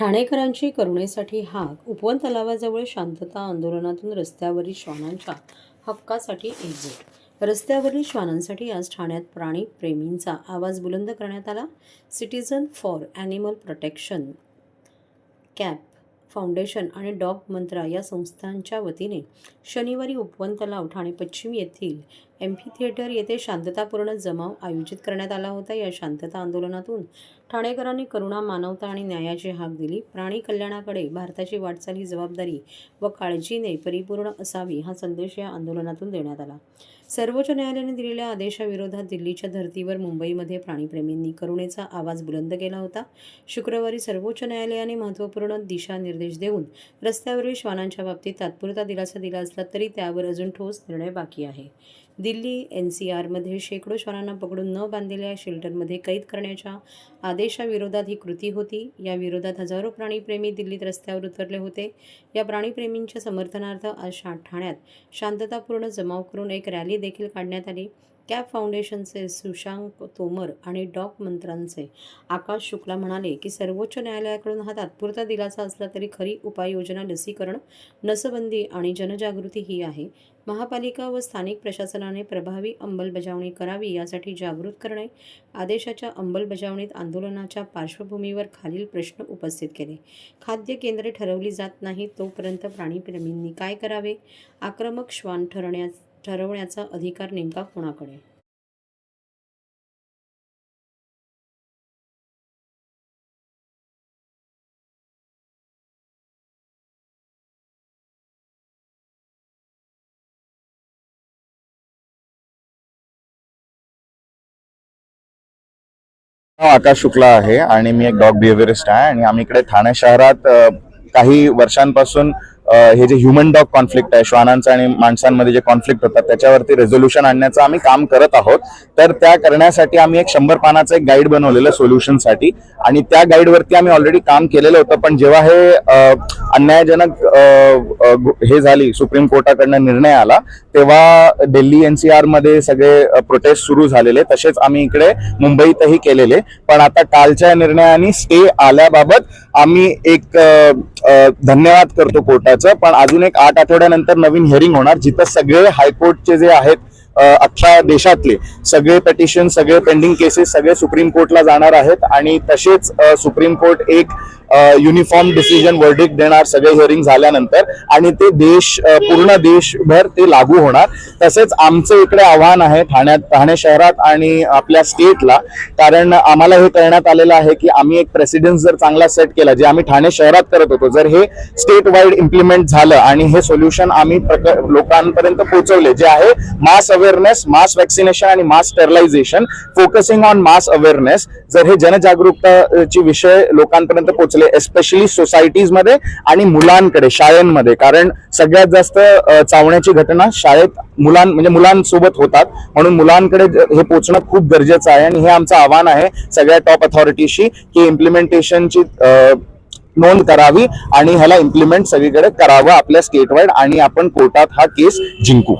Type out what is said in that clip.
ठाणेकरांची करुणेसाठी हाक उपवन तलावाजवळ शांतता आंदोलनातून रस्त्यावरील श्वानांच्या हक्कासाठी एकजूट. रस्त्यावरील श्वानांसाठी आज ठाण्यात प्राणी प्रेमींचा आवाज बुलंद करण्यात आला. Citizen for animal protection CAP foundation आणि डॉग मंत्रा या संस्थांच्या वतीने शनिवारी उपवन तलाव ठाणे पश्चिम येथील एम्फी थिएटर येथे शांततापूर्ण जमाव आयोजित करण्यात आला होता. या शांतता आंदोलनातून ठाणेकरांनी करुणा मानवता आणि न्यायाची हाक दिली. प्राणी कल्याणाकडे भारताची वाटचाल ही जबाबदारी व काळजीने परिपूर्ण असावी हा संदेश या आंदोलनातून देण्यात आला. सर्वोच्च न्यायालयाने दिलेल्या आदेशाविरोधात दिल्लीच्या धर्तीवर मुंबईमध्ये प्राणीप्रेमींनी करुणेचा आवाज बुलंद केला होता. शुक्रवारी सर्वोच्च न्यायालयाने महत्त्वपूर्ण दिशानिर्देश देऊन रस्त्यावरील श्वानांच्या बाबतीत तात्पुरता दिलासा दिला असला तरी त्यावर अजून ठोस निर्णय बाकी आहे. दिल्ली एन सी आरमध्ये शेकडो श्वानांना पकडून न बांधलेल्या शेल्टरमध्ये कैद करण्याच्या आदेशाविरोधात ही कृती होती. या विरोधात हजारो प्राणीप्रेमी दिल्लीत रस्त्यावर उतरले होते. या प्राणीप्रेमींच्या समर्थनार्थ आज शा ठाण्यात शांततापूर्ण जमाव करून एक रॅली देखील काढण्यात आली. कॅप फाउंडेशनचे सुशांक तोमर आणि डॉग मंत्र्यांचे आकाश शुक्ला म्हणाले की सर्वोच्च न्यायालयाकडून हा तात्पुरता दिलासा असला तरी खरी उपाययोजना लसीकरण नसबंदी आणि जनजागृती ही आहे. महापालिका व स्थानिक प्रशासनाने प्रभावी अंमलबजावणी करावी यासाठी जागृत करणे आदेशाच्या अंमलबजावणीत आंदोलनाच्या पार्श्वभूमीवर खालील प्रश्न उपस्थित केले. खाद्य केंद्रे ठरवली जात नाही तोपर्यंत प्राणीप्रेमींनी काय करावे? आक्रमक श्वान ठरण्यास ठरवण्याचा अधिकार नेमका कोणाकडे? आकाश शुक्ला आहे आणि मी एक डॉग बिहेवियरिस्ट आहे आणि आम्ही इकडे ठाणे शहरात काही वर्षांपासून हे जे ह्युमन डॉग कॉन्फ्लिक्ट आहे श्वानांचं आणि माणसांमध्ये जे कॉन्फ्लिक्ट होतात त्याच्यावरती रेझोल्युशन आणण्याचं आम्ही काम करत आहोत. तर त्या करण्यासाठी आम्ही एक शंभर पानाचं एक गाईड बनवलेलं सोल्युशनसाठी आणि त्या गाईडवरती आम्ही ऑलरेडी काम केलेलं होतं पण जेव्हा हे अन्यायजनक हे झाली सुप्रीम कोर्टाकडनं निर्णय आला तेव्हा दिल्ली एनसीआरमध्ये सगळे प्रोटेस्ट सुरू झालेले तसेच आम्ही इकडे मुंबईतही केलेले. पण आता कालच्या निर्णयाने स्टे आल्याबाबत आम्ही एक धन्यवाद करतो कोर्टाचं. पण अजून एक आठ आठवड्यानंतर नवीन हिअरिंग होणार जिथं सगळे हायकोर्टचे जे आहेत अख्ख्या देशातले सगळे पेटिशन सगळे पेंडिंग केसेस सगळे सुप्रीम कोर्टला जाणार आहेत. आणि तसेच सुप्रीम कोर्ट एक युनिफॉर्म डिसिजन वर्डिक देणार सगळे हिअरिंग झाल्यानंतर. आणि ते देश पूर्ण देशभर ते लागू होणार. तसेच आमचं इकडे आव्हान आहे ठाण्यात ठाणे शहरात आणि आपल्या स्टेटला कारण आम्हाला हे करण्यात आलेलं आहे की आम्ही एक प्रेसिडेन्स जर चांगला सेट केला जे आम्ही ठाणे शहरात करत होतो जर हे स्टेट वाईड इम्प्लिमेंट झालं आणि हे सोल्युशन आम्ही प्रक- लोकांपर्यंत पोहोचवले जे आहे मास अवेअरनेस मास वॅक्सिनेशन आणि mass sterilisation focusing on mass awareness जर हे जनजागरूकताचे विषय लोकांपर्यंत पोहोचले एस्पेशली सोसायटीजमध्ये आणि मुलांकडे शाळेमध्ये. कारण सगळ्यात जास्त चावण्याची घटना शाळेत मुलां म्हणजे मुलांसोबत होतात. म्हणून मुलांकडे हे पोचणं खूप गरजेचं आहे आणि हे आमचं आव्हान आहे सगळ्या टॉप अथॉरिटीशी की इम्प्लिमेंटेशनची नोंद करावी आणि ह्याला इम्प्लिमेंट सगळीकडे करावं आपल्या स्टेट वाईड आणि आपण कोर्टात हा केस जिंकू.